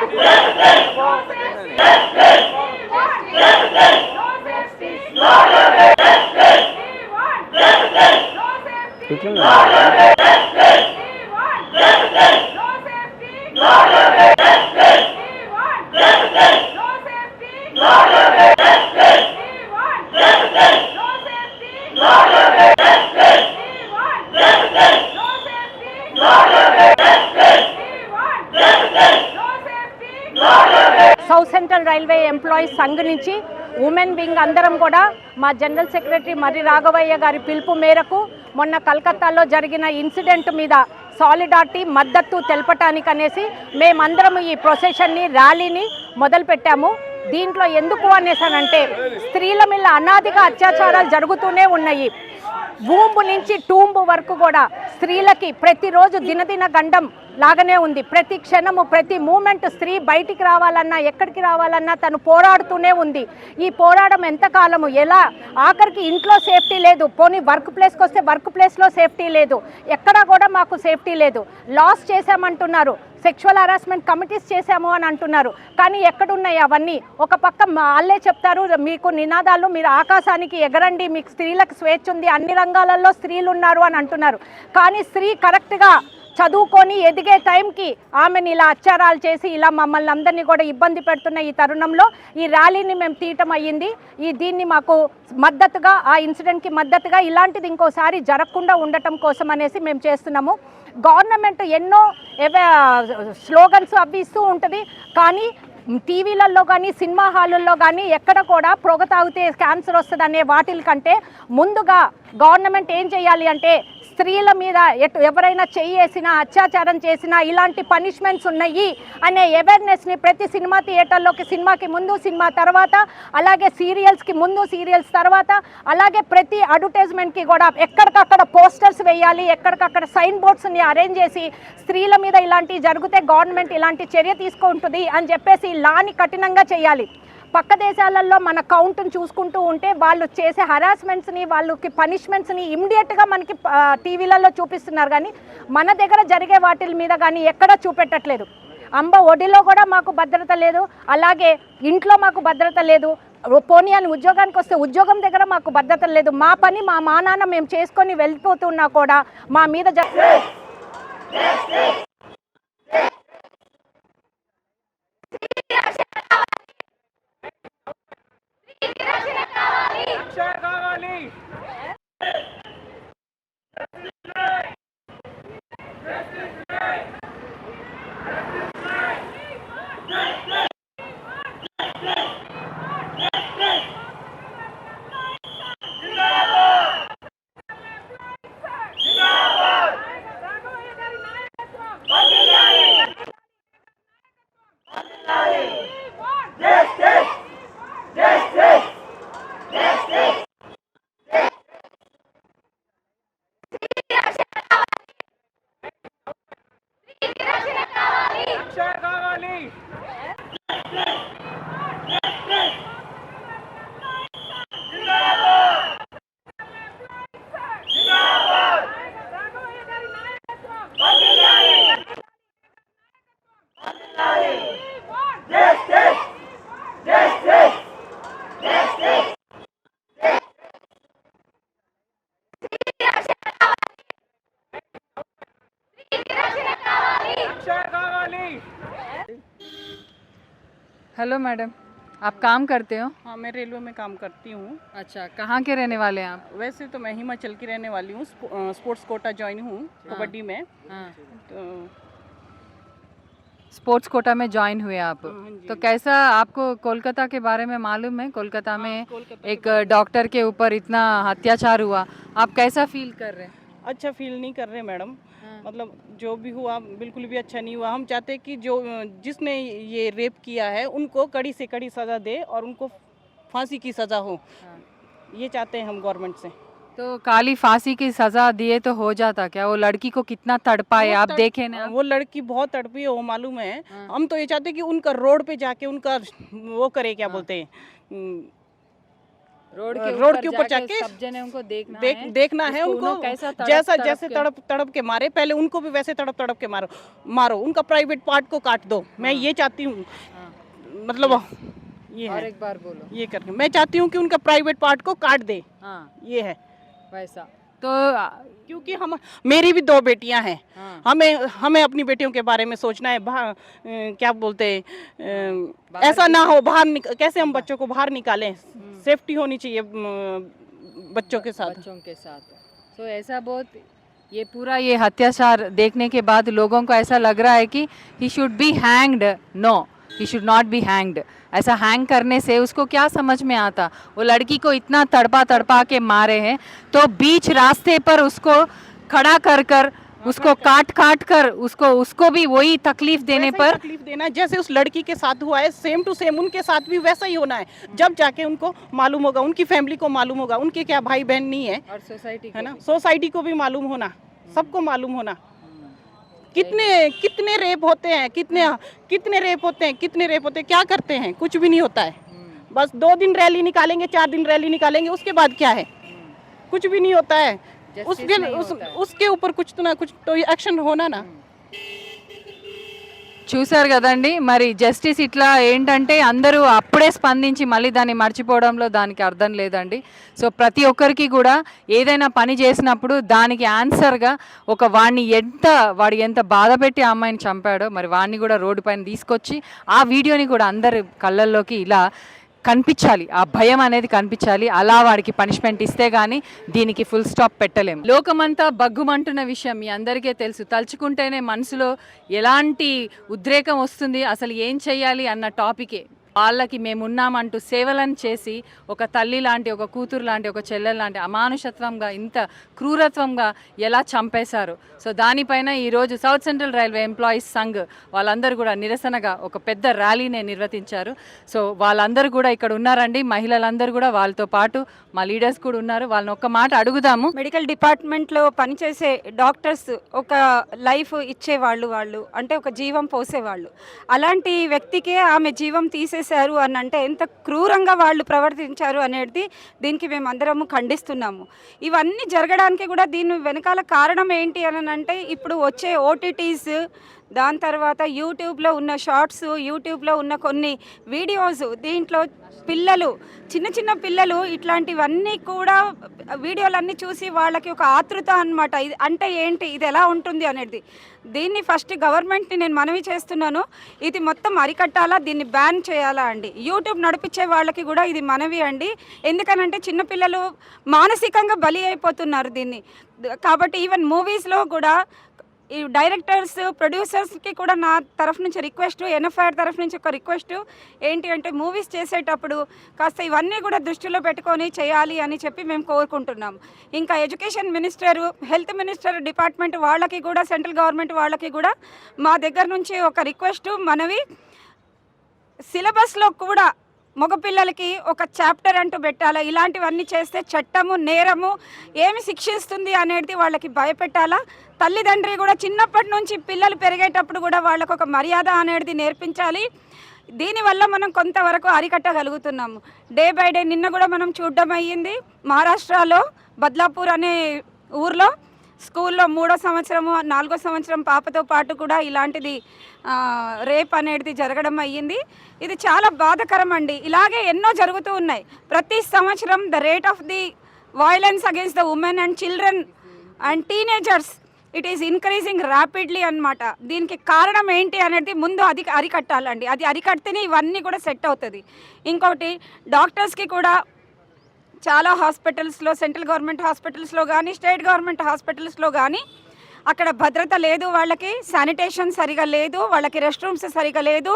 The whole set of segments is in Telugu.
Thực là ఎంప్లాయీస్ సంఘ్ నుంచి ఉమెన్ వింగ్ అందరం కూడా మా జనరల్ సెక్రటరీ మర్రి రాఘవయ్య గారి పిలుపు మేరకు మొన్న కలకత్తాలో జరిగిన ఇన్సిడెంట్ మీద సాలిడారిటీ మద్దతు తెలపటానికి అనేసి మేమందరం ఈ ప్రొసెషన్ని ర్యాలీని మొదలుపెట్టాము దీంట్లో ఎందుకు అనేసానంటే స్త్రీల మీద అనాదిగా అత్యాచారాలు జరుగుతూనే ఉన్నాయి. భూంబు నుంచి టూంబు వరకు కూడా స్త్రీలకి ప్రతిరోజు దినదిన గండం లాగానే ఉంది. ప్రతి క్షణము ప్రతి మూమెంట్ స్త్రీ బయటికి రావాలన్నా ఎక్కడికి రావాలన్నా తను పోరాడుతూనే ఉంది. ఈ పోరాటం ఎంతకాలము? ఎలా? ఆఖరికి ఇంట్లో సేఫ్టీ లేదు. పోనీ వర్క్ ప్లేస్కి వస్తే వర్క్ ప్లేస్లో సేఫ్టీ లేదు. ఎక్కడా కూడా మాకు సేఫ్టీ లేదు. లాస్ చేశామంటున్నారు. సెక్షువల్ హరాస్మెంట్ కమిటీస్ చేశాము అని అంటున్నారు. కానీ ఎక్కడున్నాయి అవన్నీ? ఒక పక్క వాళ్ళే చెప్తారు మీకు నినాదాలు మీరు ఆకాశానికి ఎగరండి మీకు స్త్రీలకు స్వేచ్ఛ ఉంది అన్ని రంగాలలో స్త్రీలు ఉన్నారు అని అంటున్నారు. కానీ స్త్రీ కరెక్ట్గా చదువుకొని ఎదిగే టైంకి ఆమెను ఇలా అత్యారాలు చేసి ఇలా మమ్మల్ని అందరినీ కూడా ఇబ్బంది పెడుతున్న ఈ తరుణంలో ఈ ర్యాలీని మేము తీయటం అయ్యింది. ఈ దీన్ని మాకు మద్దతుగా ఆ ఇన్సిడెంట్కి మద్దతుగా ఇలాంటిది ఇంకోసారి జరగకుండా ఉండటం కోసం అనేసి మేము చేస్తున్నాము. గవర్నమెంట్ ఎన్నో స్లోగన్స్ అవి ఇస్తూ ఉంటుంది. కానీ టీవీలలో కానీ సినిమా హాలుల్లో కానీ ఎక్కడ కూడా పొగ తాగితే క్యాన్సర్ వస్తుంది అనే వాటిల కంటే ముందుగా గవర్నమెంట్ ఏం చేయాలి అంటే స్త్రీల మీద ఎటు ఎవరైనా చేయేసినా అత్యాచారం చేసినా ఇలాంటి పనిష్మెంట్స్ ఉన్నాయి అనే అవేర్నెస్ని ప్రతి సినిమా థియేటర్లోకి సినిమాకి ముందు సినిమా తర్వాత అలాగే సీరియల్స్కి ముందు సీరియల్స్ తర్వాత అలాగే ప్రతి అడ్వర్టైజ్మెంట్కి కూడా ఎక్కడికక్కడ పోస్టర్స్ వేయాలి ఎక్కడికక్కడ సైన్ బోర్డ్స్ని అరేంజ్ చేసి స్త్రీల మీద ఇలాంటివి జరిగితే గవర్నమెంట్ ఇలాంటి చర్య తీసుకుంటుంది అని చెప్పేసి లాని కఠినంగా చేయాలి. పక్క దేశాలలో మన కౌంట్ని చూసుకుంటూ ఉంటే వాళ్ళు చేసే హరాస్మెంట్స్ని వాళ్ళకి పనిష్మెంట్స్ని ఇమ్మీడియట్గా మనకి టీవీలలో చూపిస్తున్నారు. కానీ మన దగ్గర జరిగే వాటి మీద కానీ ఎక్కడా చూపెట్టట్లేదు. అంబ ఒడిలో కూడా మాకు భద్రత లేదు. అలాగే ఇంట్లో మాకు భద్రత లేదు. పోనీ అని ఉద్యోగానికి వస్తే ఉద్యోగం దగ్గర మాకు భద్రత లేదు. మా పని మా మా నాన్న మేము చేసుకొని వెళ్ళిపోతున్నా కూడా మా మీద కావాలి. हेलो मैडम आप काम करते हो? हाँ मैं रेलवे में काम करती हूँ। अच्छा कहाँ के रहने वाले हैं आप? वैसे तो मैं हिमाचल की रहने वाली हूँ स्पोर्ट्स कोटा ज्वाइन हूँ कबड्डी में। हाँ। तो स्पोर्ट्स कोटा में ज्वाइन हुए आप। हाँ तो कैसा आपको कोलकाता के बारे में मालूम है? कोलकाता में हाँ, एक डॉक्टर के ऊपर इतना अत्याचार हुआ। आप कैसा फील कर रहे हैं? अच्छा फील नहीं कर रहे मैडम। मतलब जो भी हुआ बिल्कुल भी अच्छा नहीं हुआ। हम चाहते कि जो जिसने ये रेप किया है उनको कड़ी से कड़ी सज़ा दे और उनको फांसी की सज़ा हो। हाँ। ये चाहते हैं हम गवर्नमेंट से। तो काली फांसी की सजा दिए तो हो जाता क्या? वो लड़की को कितना तड़पाए आप तड़- देखे ना। वो लड़की बहुत तड़पी है वो मालूम है। हाँ। हम तो ये चाहते हैं कि उनका रोड पे जाके उनका वो करे क्या हाँ। बोलते हैं? रोड रोड के ऊपर जाके सब जने उनको देखना देख है देखना है उनको। कैसा तड़प- जैसा तड़प जैसे तड़प तड़प के मारे पहले उनको भी वैसे तड़प तड़प के मारो। मारो उनका प्राइवेट पार्ट को काट दो। मैं हाँ। ये चाहती हूँ हाँ। मतलब ये और है। एक बार बोलो। ये करके। मैं चाहती हूँ कि उनका प्राइवेट पार्ट को काट दे। हाँ। ये है। वैसा। तो क्योंकि हम मेरी भी दो बेटियाँ हैं। हाँ, हमें हमें अपनी बेटियों के बारे में सोचना है अ, क्या बोलते हैं ऐसा ना हो बाहर कैसे हम बच्चों को बाहर निकालें? सेफ्टी होनी चाहिए बच्चों के साथ। बच्चों के साथ। तो ऐसा बहुत ये पूरा ये अत्याचार देखने के बाद लोगों को ऐसा लग रहा है कि he should be hanged no he should not be hanged ऐसा हैंग करने से उसको क्या समझ में आता? वो लड़की को इतना तड़पा तड़पा के मारे हैं तो बीच रास्ते पर उसको खड़ा कर कर उसको काट काट कर उसको उसको भी वही तकलीफ़ देने पर तकलीफ़ देना जैसे उस लड़की के साथ हुआ है सेम टू सेम उनके साथ भी वैसा ही होना है। जब जाके उनको मालूम होगा उनकी फैमिली को मालूम होगा उनके क्या भाई बहन नहीं है और सोसाइटी है ना? सोसाइटी को भी मालूम होना सबको मालूम होना। कितने कितने रेप होते हैं? कितने कितने रेप होते हैं? कितने रेप होते हैं? क्या करते हैं? कुछ भी नहीं होता है। बस दो दिन रैली निकालेंगे चार दिन रैली निकालेंगे उसके बाद क्या है? कुछ भी नहीं होता है। उसके उस, उसके ऊपर कुछ तो ना कुछ तो एक्शन होना ना। చూశారు కదండి. మరి జస్టిస్ ఇట్లా ఏంటంటే అందరూ అప్పుడే స్పందించి మళ్ళీ దాన్ని మర్చిపోవడంలో దానికి అర్థం లేదండి. సో ప్రతి ఒక్కరికి కూడా ఏదైనా పని చేసినప్పుడు దానికి ఆన్సర్గా ఒక వాడిని ఎంత వాడు ఎంత బాధ పెట్టి ఆ అమ్మాయిని చంపాడో మరి వాడిని కూడా రోడ్డు పైన తీసుకొచ్చి ఆ వీడియోని కూడా అందరి కళ్ళల్లోకి ఇలా కనిపించాలి. ఆ భయం అనేది కనిపించాలి. అలా వాడికి పనిష్మెంట్ ఇస్తే కానీ దీనికి ఫుల్ స్టాప్ పెట్టలేం. లోకమంతా బగ్గుమంటున్న విషయం మీ అందరికీ తెలుసు. తలుచుకుంటేనే మనసులో ఎలాంటి ఉద్రేకం వస్తుంది అసలు ఏం చేయాలి అన్న టాపికే వాళ్ళకి మేమున్నామంటూ సేవలను చేసి ఒక తల్లి లాంటి ఒక కూతురు లాంటి ఒక చెల్లెలు లాంటి అమానుషత్వంగా ఇంత క్రూరత్వంగా ఎలా చంపేశారు? సో దానిపైన ఈరోజు south central railway employees Sangh వాళ్ళందరూ కూడా నిరసనగా ఒక పెద్ద ర్యాలీనే నిర్వహించారు సో వాళ్ళందరూ కూడా ఇక్కడ ఉన్నారండి. మహిళలందరూ కూడా వాళ్ళతో పాటు మా లీడర్స్ కూడా ఉన్నారు. వాళ్ళని ఒక్క మాట అడుగుదాము. మెడికల్ డిపార్ట్మెంట్లో పనిచేసే డాక్టర్స్ ఒక లైఫ్ ఇచ్చేవాళ్ళు వాళ్ళు అంటే ఒక జీవం పోసేవాళ్ళు. అలాంటి వ్యక్తికే ఆమె జీవం చేశారు అని అంటే ఎంత క్రూరంగా వాళ్ళు ప్రవర్తించారు అనేది దీనికి మేము అందరము ఖండిస్తున్నాము. ఇవన్నీ జరగడానికి కూడా దీని వెనకాల కారణం ఏంటి అని అంటే ఇప్పుడు వచ్చే ఓటీటీస్ దాని తర్వాత యూట్యూబ్లో ఉన్న షార్ట్స్ యూట్యూబ్లో ఉన్న కొన్ని వీడియోస్ దీంట్లో పిల్లలు చిన్న చిన్న పిల్లలు ఇట్లాంటివన్నీ కూడా వీడియోలన్నీ చూసి వాళ్ళకి ఒక ఆతృత అనమాట ఇది అంటే ఏంటి ఇది ఎలా ఉంటుంది అనేది. దీన్ని ఫస్ట్ గవర్నమెంట్ని నేను మనవి చేస్తున్నాను. ఇది మొత్తం అరికట్టాలా దీన్ని బ్యాన్ చేయాలా అండి. యూట్యూబ్ నడిపించే వాళ్ళకి కూడా ఇది మనవి అండి. ఎందుకనంటే చిన్నపిల్లలు మానసికంగా బలి అయిపోతున్నారు దీన్ని. కాబట్టి ఈవెన్ మూవీస్లో కూడా ఈ డైరెక్టర్స్ ప్రొడ్యూసర్స్కి కూడా నా తరఫు నుంచి రిక్వెస్ట్ ఎన్ఎఫ్ఐఆర్ తరఫు నుంచి ఒక రిక్వెస్ట్. ఏంటి అంటే మూవీస్ చేసేటప్పుడు కాస్త ఇవన్నీ కూడా దృష్టిలో పెట్టుకొని చేయాలి అని చెప్పి మేము కోరుకుంటున్నాం. ఇంకా education minister health minister department వాళ్ళకి కూడా సెంట్రల్ గవర్నమెంట్ వాళ్ళకి కూడా మా దగ్గర నుంచి ఒక రిక్వెస్ట్ మనవి సిలబస్లో కూడా మగపిల్లలకి ఒక చాప్టర్ అంటూ పెట్టాలా? ఇలాంటివన్నీ చేస్తే చట్టము నేరము ఏమి శిక్షిస్తుంది అనేది వాళ్ళకి భయపెట్టాలా? తల్లిదండ్రి కూడా చిన్నప్పటి నుంచి పిల్లలు పెరిగేటప్పుడు కూడా వాళ్ళకు ఒక మర్యాద అనేది నేర్పించాలి. దీనివల్ల మనం కొంతవరకు అరికట్టగలుగుతున్నాము. డే బై డే నిన్న కూడా మనం చూడడం అయ్యింది మహారాష్ట్రలో బద్లాపూర్ అనే ఊర్లో స్కూల్లో మూడో సంవత్సరము నాలుగో సంవత్సరం పాపతో పాటు కూడా ఇలాంటిది రేప్ అనేది జరగడం అయ్యింది. ఇది చాలా బాధకరం అండి ఇలాగే ఎన్నో జరుగుతూ ఉన్నాయి. ప్రతి సంవత్సరం the rate of the violence against the women and children and teenagers it is increasing rapidly అన్నమాట. దీనికి కారణం ఏంటి అనేది ముందు అది అరికట్టాలండి. అది అరికడితేనే ఇవన్నీ కూడా సెట్ అవుతుంది. ఇంకొకటి డాక్టర్స్కి కూడా చాలా హాస్పిటల్స్లో సెంట్రల్ గవర్నమెంట్ హాస్పిటల్స్లో కానీ స్టేట్ గవర్నమెంట్ హాస్పిటల్స్లో కానీ అక్కడ భద్రత లేదు వాళ్ళకి శానిటేషన్ సరిగా లేదు వాళ్ళకి రెస్ట్ రూమ్స్ సరిగా లేదు.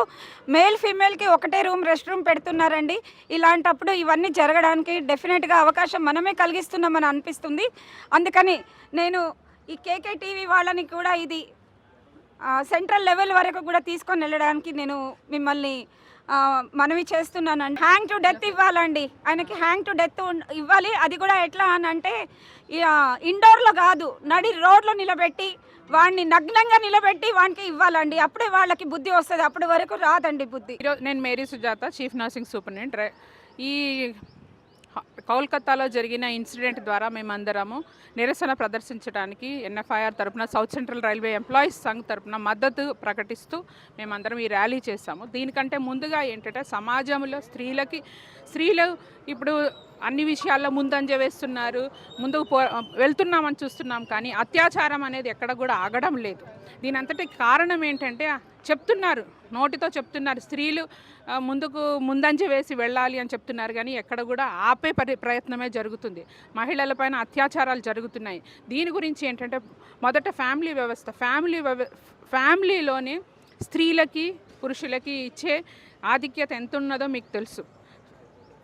మేల్ ఫీమేల్కి ఒకటే రూమ్ రెస్ట్ రూమ్ పెడుతున్నారండి. ఇలాంటప్పుడు ఇవన్నీ జరగడానికి డెఫినెట్గా అవకాశం మనమే కలిగిస్తున్నామని అనిపిస్తుంది. అందుకని నేను ఈ కేకే టీవీ వాళ్ళని కూడా ఇది సెంట్రల్ లెవెల్ వరకు కూడా తీసుకొని వెళ్ళడానికి నేను మిమ్మల్ని మనవి చేస్తున్నానండి. హ్యాంగ్ టు డెత్ ఇవ్వాలండి. ఆయనకి హ్యాంగ్ టు డెత్ ఇవ్వాలి. అది కూడా ఎట్లా అని అంటే ఇండోర్లో కాదు. నడి రోడ్లో నిలబెట్టి వాడిని నగ్నంగా నిలబెట్టి వానికి ఇవ్వాలండి. అప్పుడే వాళ్ళకి బుద్ధి వస్తుంది. అప్పటి వరకు రాదండి బుద్ధి. నేను Mary Sujatha chief nursing superintendent. ఈ కోల్కతాలో జరిగిన ఇన్సిడెంట్ ద్వారా మేమందరము నిరసన ప్రదర్శించడానికి ఎన్ఎఫ్ఐఆర్ తరపున south central railway employees Sangh తరపున మద్దతు ప్రకటిస్తూ మేమందరం ఈ ర్యాలీ చేశాము. దీనికంటే ముందుగా ఏంటంటే సమాజంలో స్త్రీలకి స్త్రీలు ఇప్పుడు అన్ని విషయాల్లో ముందంజ వేస్తున్నారు ముందుకు పో వెళ్తున్నామని చూస్తున్నాం కానీ అత్యాచారం అనేది ఎక్కడ కూడా ఆగడం లేదు. దీని అంతటి కారణం ఏంటంటే చెప్తున్నారు నోటితో చెప్తున్నారు స్త్రీలు ముందుకు ముందంజ వేసి వెళ్ళాలి అని చెప్తున్నారు కానీ ఎక్కడ కూడా ఆపే పరి ప్రయత్నమే జరుగుతుంది. మహిళలపైన అత్యాచారాలు జరుగుతున్నాయి. దీని గురించి ఏంటంటే మొదట ఫ్యామిలీ వ్యవస్థ ఫ్యామిలీ వ్యవ ఫ్యామిలీలోనే స్త్రీలకి పురుషులకి ఇచ్చే ఆధిక్యత ఎంత ఉన్నదో మీకు తెలుసు.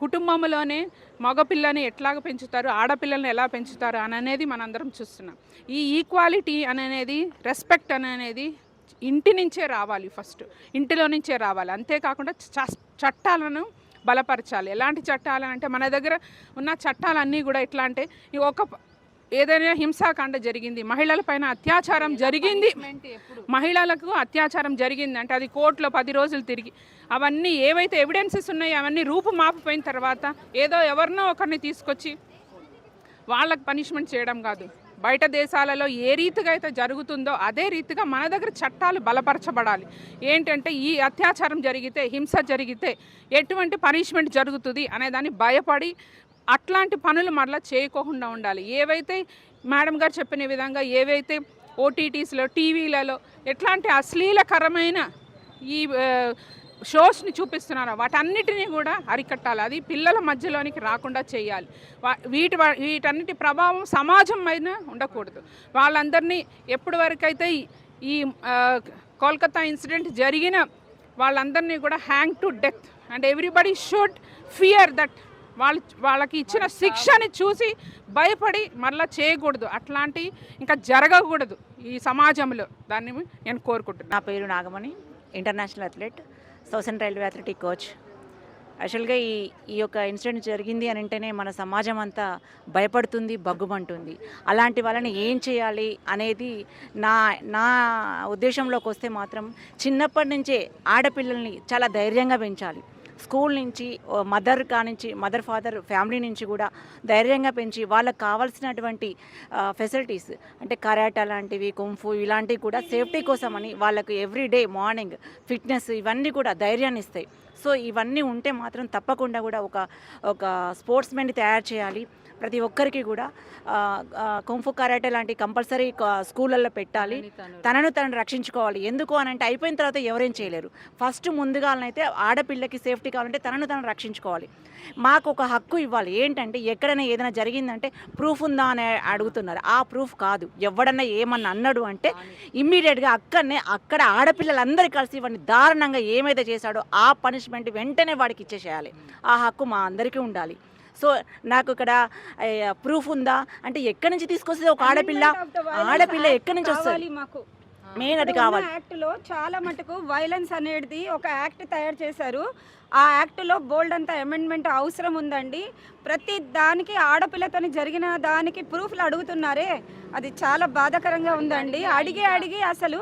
కుటుంబంలోనే మగపిల్లని ఎట్లాగ పెంచుతారు ఆడపిల్లల్ని ఎలా పెంచుతారు అని అనేది మనందరం చూస్తున్నాం. ఈ ఈక్వాలిటీ అనేది రెస్పెక్ట్ అనేది ఇంటి నుంచే రావాలి ఫస్ట్. ఇంటిలో నుంచే రావాలి. అంతేకాకుండా చ- చట్టాలను బలపరచాలి. ఎలాంటి చట్టాలు అంటే మన దగ్గర ఉన్న చట్టాలన్నీ కూడా ఎట్లా అంటే ఒక ఏదైనా హింసాకాండ జరిగింది మహిళలపైన అత్యాచారం జరిగింది. మహిళలకు అత్యాచారం జరిగింది అంటే అది కోర్టులో పది రోజులు తిరిగి. అవన్నీ ఏవైతే ఎవిడెన్సెస్ ఉన్నాయో అవన్నీ రూపుమాపిపోయిన తర్వాత ఏదో ఎవరినో ఒకరిని తీసుకొచ్చి వాళ్ళకి పనిష్మెంట్ చేయడం కాదు. బయట దేశాలలో ఏ రీతిగా అయితే జరుగుతుందో అదే రీతిగా మన దగ్గర చట్టాలు బలపరచబడాలి. ఏంటంటే ఈ అత్యాచారం జరిగితే హింస జరిగితే ఎటువంటి పనిష్మెంట్ జరుగుతుంది అనేదాన్ని భయపడి అట్లాంటి పనులు మరలా చేయకోకుండా ఉండాలి. ఏవైతే మేడం గారు చెప్పిన విధంగా ఏవైతే ఓటీటీస్లో టీవీలలో ఎట్లాంటి అశ్లీలకరమైన ఈ షోస్ని చూపిస్తున్నారో? వాటన్నిటినీ కూడా అరికట్టాలి. అది పిల్లల మధ్యలోనికి రాకుండా చేయాలి. వా- వీటి వీటన్నిటి ప్రభావం సమాజం మీద ఉండకూడదు. వాళ్ళందరినీ ఎప్పటి వరకైతే ఈ- కోల్కతా ఇన్సిడెంట్ జరిగిన వాళ్ళందరినీ కూడా hang to death. And everybody should fear that వాళ్ళు వాళ్ళకి ఇచ్చిన శిక్షని చూసి భయపడి మరలా చేయకూడదు. అట్లాంటి ఇంకా జరగకూడదు ఈ సమాజంలో. దాన్ని నేను కోరుకుంటున్నాను నా పేరు Nagamani international athlete. సౌసన్ railway athletic coach. యాక్చువల్గా ఈ ఈ యొక్క ఇన్సిడెంట్ జరిగింది అని అంటేనే మన సమాజం అంతా భయపడుతుంది బగ్గుమంటుంది. అలాంటి వాళ్ళని ఏం చేయాలి అనేది నా నా ఉద్దేశంలోకి వస్తే మాత్రం చిన్నప్పటి నుంచే ఆడపిల్లల్ని చాలా ధైర్యంగా పెంచాలి. స్కూల్ నుంచి మదర్ కానించి మదర్ ఫాదర్ ఫ్యామిలీ నుంచి కూడా ధైర్యంగా పెంచి వాళ్ళకి కావాల్సినటువంటి ఫెసిలిటీస్ అంటే కరాటా లాంటివి కుంఫు ఇలాంటివి కూడా సేఫ్టీ కోసమని వాళ్ళకు ఎవ్రీ డే మార్నింగ్ ఫిట్నెస్ ఇవన్నీ కూడా ధైర్యాన్ని ఇస్తాయి. సో ఇవన్నీ ఉంటే మాత్రం తప్పకుండా కూడా ఒక ఒక స్పోర్ట్స్ మెన్ని తయారు చేయాలి. ప్రతి ఒక్కరికి కూడా కుంఫు కరాటే లాంటి కంపల్సరీ స్కూళ్ళల్లో పెట్టాలి. తనను తను రక్షించుకోవాలి. ఎందుకు అని అంటే అయిపోయిన తర్వాత ఎవరేం చేయలేరు. ఫస్ట్ ముందుగానైతే ఆడపిల్లకి సేఫ్టీ కావాలంటే తనను తను రక్షించుకోవాలి. మాకు ఒక హక్కు ఇవ్వాలి. ఏంటంటే ఎక్కడైనా ఏదైనా జరిగిందంటే ప్రూఫ్ ఉందా అని అడుగుతున్నారు. ఆ ప్రూఫ్ కాదు. ఎవడన్నా ఏమన్నా అన్నాడు అంటే ఇమ్మీడియట్గా అక్కడనే అక్కడ ఆడపిల్లలందరూ కలిసి వాడిని దారుణంగా ఏమైతే చేశాడో ఆ పనిష్మెంట్ వెంటనే వాడికి ఇచ్చేసేయాలి. ఆ హక్కు మా అందరికీ ఉండాలి. సో నాకు ఇక్కడ ప్రూఫ్ ఉందా? అంటే ఎక్కడి నుంచి తీసుకొస్తుంది? ఒక ఆడపిల్ల. ఆడపిల్ల ఎక్కడి నుంచి వస్తుంది? మాకు. మెయిన్ అది కావాలి. ఉన్న యాక్ట్లో చాలా మటుకు వైలెన్స్ అనేది ఒక యాక్ట్ తయారు చేశారు. ఆ యాక్ట్లో బోల్డ్ అంత అమెండ్మెంట్ అవసరం ఉందండి. ప్రతి దానికి ఆడపిల్లతోని జరిగిన దానికి ప్రూఫ్లు అడుగుతున్నారే. అది చాలా బాధాకరంగా ఉందండి. అడిగి అడిగి అసలు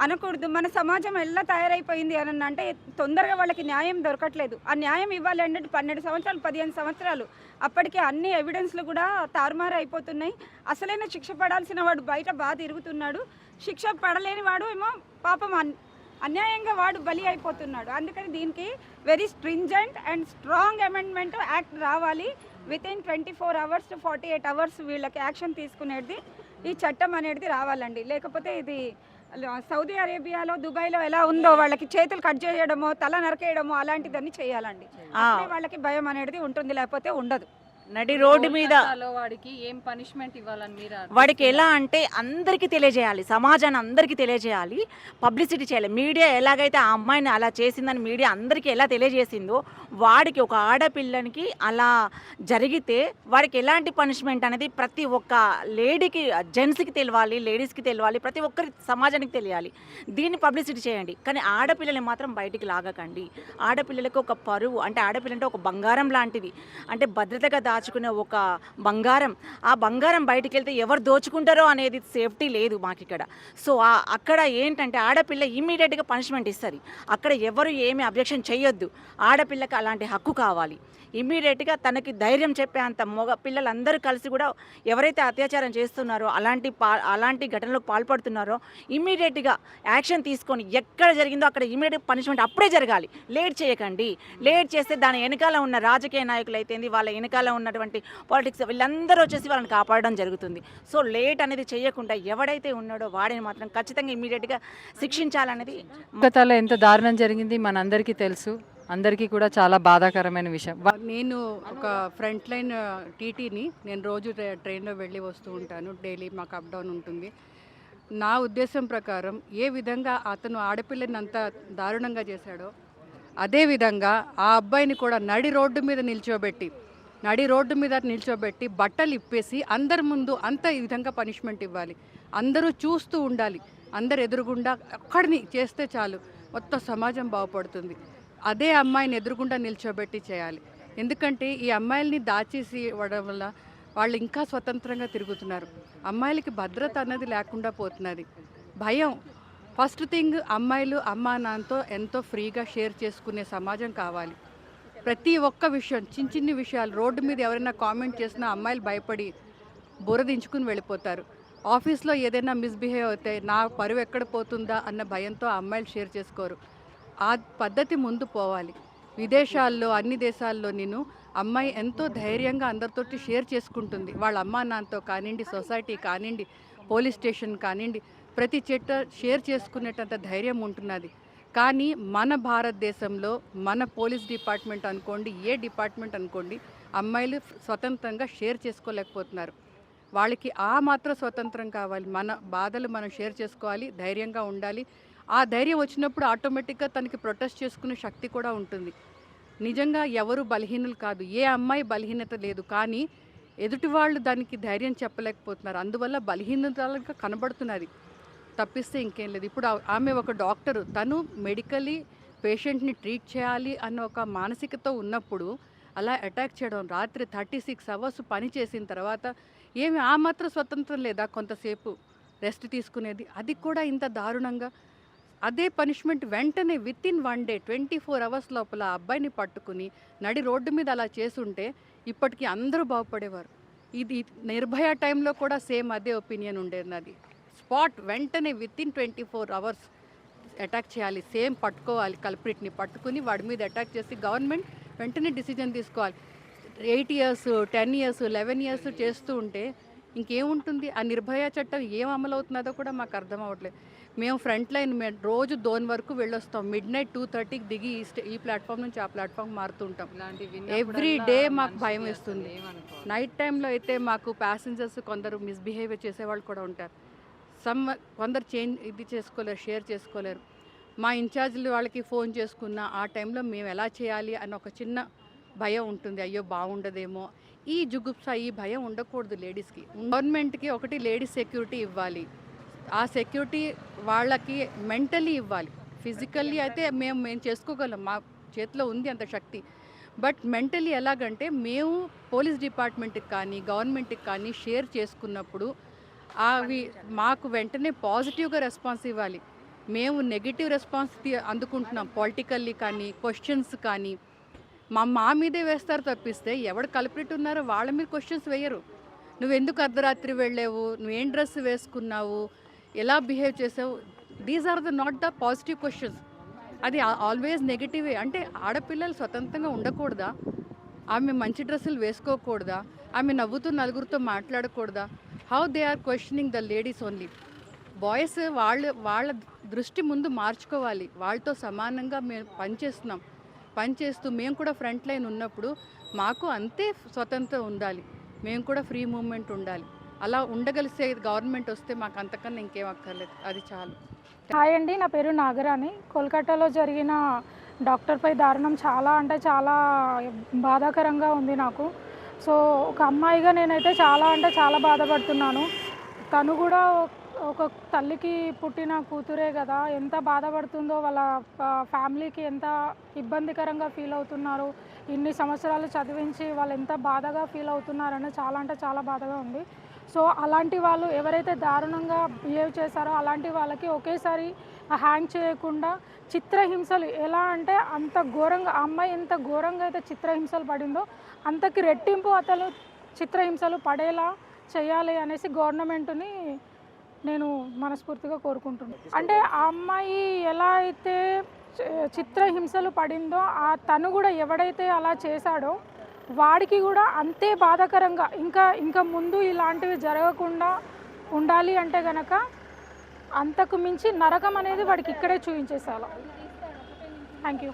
అనకూడదు. మన సమాజం ఎలా తయారైపోయింది అని అంటే తొందరగా వాళ్ళకి న్యాయం దొరకట్లేదు. ఆ న్యాయం ఇవ్వాలి అంటే పన్నెండు సంవత్సరాలు పదిహేను సంవత్సరాలు. అప్పటికే అన్ని ఎవిడెన్స్లు కూడా తారుమారు అయిపోతున్నాయి అసలైన శిక్ష పడాల్సిన వాడు బయట బాగా తిరుగుతున్నాడు. శిక్ష పడలేని వాడు ఏమో పాపం అన్- అన్యాయంగా వాడు బలి అయిపోతున్నాడు. అందుకని దీనికి very stringent and strong amendment act రావాలి. Within twenty four hours to forty eight hours వీళ్ళకి యాక్షన్ తీసుకునేది ఈ చట్టం అనేది రావాలండి. లేకపోతే ఇది సౌదీ అరేబియాలో దుబాయ్లో ఎలా ఉందో వాళ్ళకి చేతులు కట్ చేయడమో తల నరకేయడమో అలాంటిదన్నీ చేయాలండి. వాళ్ళకి భయం అనేది ఉంటుంది లేకపోతే ఉండదు. నడి రోడ్డు మీద. వాడికి ఏం పనిష్మెంట్ ఇవ్వాలని మీరు వాడికి ఎలా అంటే అందరికీ తెలియజేయాలి సమాజాన్ని అందరికీ తెలియజేయాలి పబ్లిసిటీ చేయాలి. మీడియా ఎలాగైతే ఆ అమ్మాయిని అలా చేసిందని మీడియా అందరికీ ఎలా తెలియజేసిందో వాడికి ఒక ఆడపిల్లనికి అలా జరిగితే వాడికి ఎలాంటి పనిష్మెంట్ అనేది ప్రతి ఒక్క లేడీకి జెంట్స్కి తెలియాలి లేడీస్కి తెలియాలి ప్రతి ఒక్కరి సమాజానికి తెలియాలి. దీన్ని పబ్లిసిటీ చేయండి. కానీ ఆడపిల్లల్ని మాత్రం బయటికి లాగకండి. ఆడపిల్లలకు ఒక పరువు అంటే ఆడపిల్ల అంటే ఒక బంగారం లాంటిది. అంటే భద్రతగా దాచుకునే ఒక బంగారం. ఆ బంగారం బయటికి వెళ్తే ఎవరు దోచుకుంటారో అనేది సేఫ్టీ లేదు మాకు ఇక్కడ సో అక్కడ ఏంటంటే ఆడపిల్ల ఇమ్మీడియట్గా పనిష్మెంట్ ఇస్తుంది. అక్కడ ఎవరు ఏమి అబ్జెక్షన్ చేయొద్దు ఆడపిల్లకి అలాంటి హక్కు కావాలి. ఇమ్మీడియట్గా తనకి ధైర్యం చెప్పే అంత మగ పిల్లలందరూ కలిసి కూడా ఎవరైతే అత్యాచారం చేస్తున్నారో అలాంటి పా అలాంటి ఘటనలకు పాల్పడుతున్నారో ఇమ్మీడియట్గా యాక్షన్ తీసుకొని ఎక్కడ జరిగిందో అక్కడ ఇమ్మీడియట్ పనిష్మెంట్ అప్పుడే జరగాలి. లేట్ చేయకండి. లేట్ చేస్తే దాని వెనకాల ఉన్న రాజకీయ నాయకులు అయితేంది వాళ్ళ వెనకాల ఉన్న ఉన్నటువంటి పాలిటిక్స్ వీళ్ళందరూ వచ్చేసి వాళ్ళని కాపాడడం జరుగుతుంది. సో లేట్ అనేది చేయకుండా ఎవడైతే ఉన్నాడో వాడిని మాత్రం ఖచ్చితంగా ఇమీడియట్గా శిక్షించాలనేది కోల్కతాలో ఎంత దారుణం జరిగింది మనందరికీ తెలుసు. అందరికీ కూడా చాలా బాధాకరమైన విషయం. నేను ఒక ఫ్రంట్ లైన్ టీటీని నేను రోజు ట్రై- ట్రైన్లో వెళ్ళి వస్తూ ఉంటాను. డైలీ మాకు అప్ డౌన్ ఉంటుంది. నా ఉద్దేశం ప్రకారం ఏ విధంగా అతను ఆడపిల్లని అంత దారుణంగా చేశాడో అదే విధంగా ఆ అబ్బాయిని కూడా నడి రోడ్డు మీద నిల్చోబెట్టి నడి రోడ్డు మీద నిల్చోబెట్టి బట్టలు ఇప్పేసి అందరి ముందు అంత ఈ విధంగా పనిష్మెంట్ ఇవ్వాలి. అందరూ చూస్తూ ఉండాలి. అందరు ఎదురుగుండా ఒక్కడిని చేస్తే చాలు. మొత్తం సమాజం బాగుపడుతుంది. అదే అమ్మాయిని ఎదురుగుండా నిల్చోబెట్టి చేయాలి. ఎందుకంటే ఈ అమ్మాయిల్ని దాచేసి ఇవ్వడం వల్ల వాళ్ళు ఇంకా స్వతంత్రంగా తిరుగుతున్నారు. అమ్మాయిలకి భద్రత అన్నది లేకుండా పోతున్నది. భయం. ఫస్ట్ థింగ్ అమ్మాయిలు అమ్మా నాన్నతో ఎంతో ఫ్రీగా షేర్ చేసుకునే సమాజం కావాలి. ప్రతి ఒక్క విషయం చిన్న చిన్ని విషయాలు రోడ్డు మీద ఎవరైనా కామెంట్ చేసినా అమ్మాయిలు భయపడి బురదించుకుని వెళ్ళిపోతారు. ఆఫీస్లో ఏదైనా మిస్బిహేవ్ అయితే నా పరువు ఎక్కడ పోతుందా అన్న భయంతో అమ్మాయిలు షేర్ చేసుకోరు. ఆ పద్ధతి ముందు పోవాలి. విదేశాల్లో అన్ని దేశాల్లో నేను అమ్మాయి ఎంతో ధైర్యంగా అందరితోటి షేర్ చేసుకుంటుంది. వాళ్ళ అమ్మా నాన్నతో కానివ్వండి సొసైటీ కానివ్వండి పోలీస్ స్టేషన్ కానివ్వండి ప్రతి చెట్ట షేర్ చేసుకునేటంత ధైర్యం ఉంటున్నది. కానీ మన భారతదేశంలో మన పోలీస్ డిపార్ట్మెంట్ అనుకోండి ఏ డిపార్ట్మెంట్ అనుకోండి అమ్మాయిలు స్వతంత్రంగా షేర్ చేసుకోలేకపోతున్నారు. వాళ్ళకి ఆ మాత్రం స్వతంత్రం కావాలి. మన బాధలు మనం షేర్ చేసుకోవాలి ధైర్యంగా ఉండాలి. ఆ ధైర్యం వచ్చినప్పుడు ఆటోమేటిక్గా తనకి ప్రొటెస్ట్ చేసుకునే శక్తి కూడా ఉంటుంది. నిజంగా ఎవరు బలహీనులు కాదు. ఏ అమ్మాయి బలహీనత లేదు. కానీ ఎదుటి వాళ్ళు దానికి ధైర్యం చెప్పలేకపోతున్నారు. అందువల్ల బలహీనతలుగా కనబడుతున్నది తప్పిస్తే ఇంకేం లేదు. ఇప్పుడు ఆమె ఒక డాక్టర్. తను మెడికలీ పేషెంట్ని ట్రీట్ చేయాలి అన్న ఒక మానసికతో ఉన్నప్పుడు అలా అటాక్ చేయడం రాత్రి థర్టీ సిక్స్ అవర్స్ పని చేసిన తర్వాత ఏమి ఆ మాత్రం స్వతంత్రం లేదా కొంతసేపు రెస్ట్ తీసుకునేది? అది కూడా ఇంత దారుణంగా. అదే పనిష్మెంట్ వెంటనే within one day twenty four hours లోపల ఆ అబ్బాయిని పట్టుకుని నడి రోడ్డు మీద అలా చేసుంటే ఇప్పటికీ అందరూ బాగుపడేవారు. ఇది నిర్భయ టైంలో కూడా సేమ్ అదే ఒపీనియన్ ఉండేది నాది. స్పాట్ వెంటనే within twenty four hours attack చేయాలి. సేమ్ పట్టుకోవాలి కల్ప్రిట్ని పట్టుకుని వాడి మీద అటాక్ చేసి గవర్నమెంట్ వెంటనే డిసిజన్ తీసుకోవాలి. Eight years ten years eleven years చేస్తూ ఉంటే ఇంకేముంటుంది? ఆ నిర్భయ చట్టం ఏం అమలు అవుతున్నదో కూడా మాకు అర్థం అవ్వట్లేదు. మేము ఫ్రంట్ లైన్ మేము రోజు దోన్ వరకు వెళ్ళొస్తాం. మిడ్ నైట్ టూ థర్టీకి దిగి ఈ ప్లాట్ఫామ్ నుంచి ఆ ప్లాట్ఫామ్ మారుతుంటాం. ఎవ్రీ డే మాకు భయం వేస్తుంది? నైట్ టైంలో అయితే మాకు ప్యాసింజర్స్ కొందరు మిస్బిహేవ్ చేసేవాళ్ళు కూడా ఉంటారు. సమ్ కొందరు చేంజ్ ఇది చేసుకోలేరు షేర్ చేసుకోలేరు. మా ఇన్ఛార్జీలు వాళ్ళకి ఫోన్ చేసుకున్న ఆ టైంలో మేము ఎలా చేయాలి అని ఒక చిన్న భయం ఉంటుంది. అయ్యో బాగుండదేమో. ఈ జుగుప్స ఈ భయం ఉండకూడదు లేడీస్కి. గవర్నమెంట్కి ఒకటి లేడీస్ సెక్యూరిటీ ఇవ్వాలి. ఆ సెక్యూరిటీ వాళ్ళకి మెంటలీ ఇవ్వాలి. ఫిజికల్లీ అయితే మేము మేము చేసుకోగలం. మా చేతిలో ఉంది అంత శక్తి. బట్ మెంటలీ ఎలాగంటే మేము పోలీస్ డిపార్ట్మెంట్కి కానీ గవర్నమెంట్కి కానీ షేర్ చేసుకున్నప్పుడు అవి మాకు వెంటనే పాజిటివ్గా రెస్పాన్స్ ఇవ్వాలి. మేము నెగిటివ్ రెస్పాన్స్ తీ- అందుకుంటున్నాం. పొలిటికల్లీ కానీ క్వశ్చన్స్ కానీ. మా మా మీదే వేస్తారు తప్పిస్తే ఎవడు కల్ప్రిట్ ఉన్నారో వాళ్ళ మీద క్వశ్చన్స్ వేయరు. నువ్వెందుకు అర్ధరాత్రి వెళ్ళావు? నువ్వేం డ్రెస్ వేసుకున్నావు? ఎలా బిహేవ్ చేసావు? These are the not the positive questions. అది ఆల్వేస్ నెగిటివే. అంటే ఆడపిల్లలు స్వతంత్రంగా ఉండకూడదా? ఆమె మంచి డ్రెస్సులు వేసుకోకూడదా? ఆమె నవ్వుతూ నలుగురితో మాట్లాడకూడదా? How they are questioning the ladies only boys వాళ్ళు వాళ్ళ దృష్టి ముందు మార్చుకోవాలి. వాళ్ళతో సమానంగా మేము పనిచేస్తున్నాం. పనిచేస్తూ మేము కూడా ఫ్రంట్ లైన్ ఉన్నప్పుడు మాకు అంతే స్వతంత్రం ఉండాలి. మేము కూడా ఫ్రీ మూమెంట్ ఉండాలి. అలా ఉండగలిసే గవర్నమెంట్ వస్తే మాకు అంతకన్నా ఇంకేం అక్కర్లేదు. అది చాలు. హాయ్ అండి నా పేరు నాగరాణి. కోల్కతాలో జరిగిన డాక్టర్పై దారుణం చాలా అంటే చాలా బాధాకరంగా ఉంది నాకు. సో ఒక అమ్మాయిగా నేనైతే చాలా అంటే చాలా బాధపడుతున్నాను. తను కూడా ఒక తల్లికి పుట్టిన కూతురే కదా ఎంత బాధపడుతుందో వాళ్ళ ఫ్యామిలీకి ఎంత ఇబ్బందికరంగా ఫీల్ అవుతున్నారు ఇన్ని సంవత్సరాలు చదివించి వాళ్ళు ఎంత బాధగా ఫీల్ అవుతున్నారని చాలా అంటే చాలా బాధగా ఉంది. సో అలాంటి వాళ్ళు ఎవరైతే దారుణంగా బిహేవ్ చేశారో అలాంటి వాళ్ళకి ఒకేసారి హ్యాంగ్ చేయకుండా చిత్రహింసలు ఎలా అంటే అంత ఘోరంగా అమ్మాయి ఎంత ఘోరంగా అయితే చిత్రహింసలు పడిందో అంతకి రెట్టింపు అతను చిత్రహింసలు పడేలా చేయాలి అనేసి గవర్నమెంట్ని నేను మనస్ఫూర్తిగా కోరుకుంటున్నాను అంటే ఆ అమ్మాయి ఎలా అయితే చిత్రహింసలు పడిందో ఆ తను కూడా ఎవడైతే అలా చేశాడో వాడికి కూడా అంతే బాధాకరంగా ఇంకా ఇంకా ముందు ఇలాంటివి జరగకుండా ఉండాలి అంటే గనక అంతకు మించి నరకం అనేది వాడికి ఇక్కడే చూపించేసాను థ్యాంక్ యూ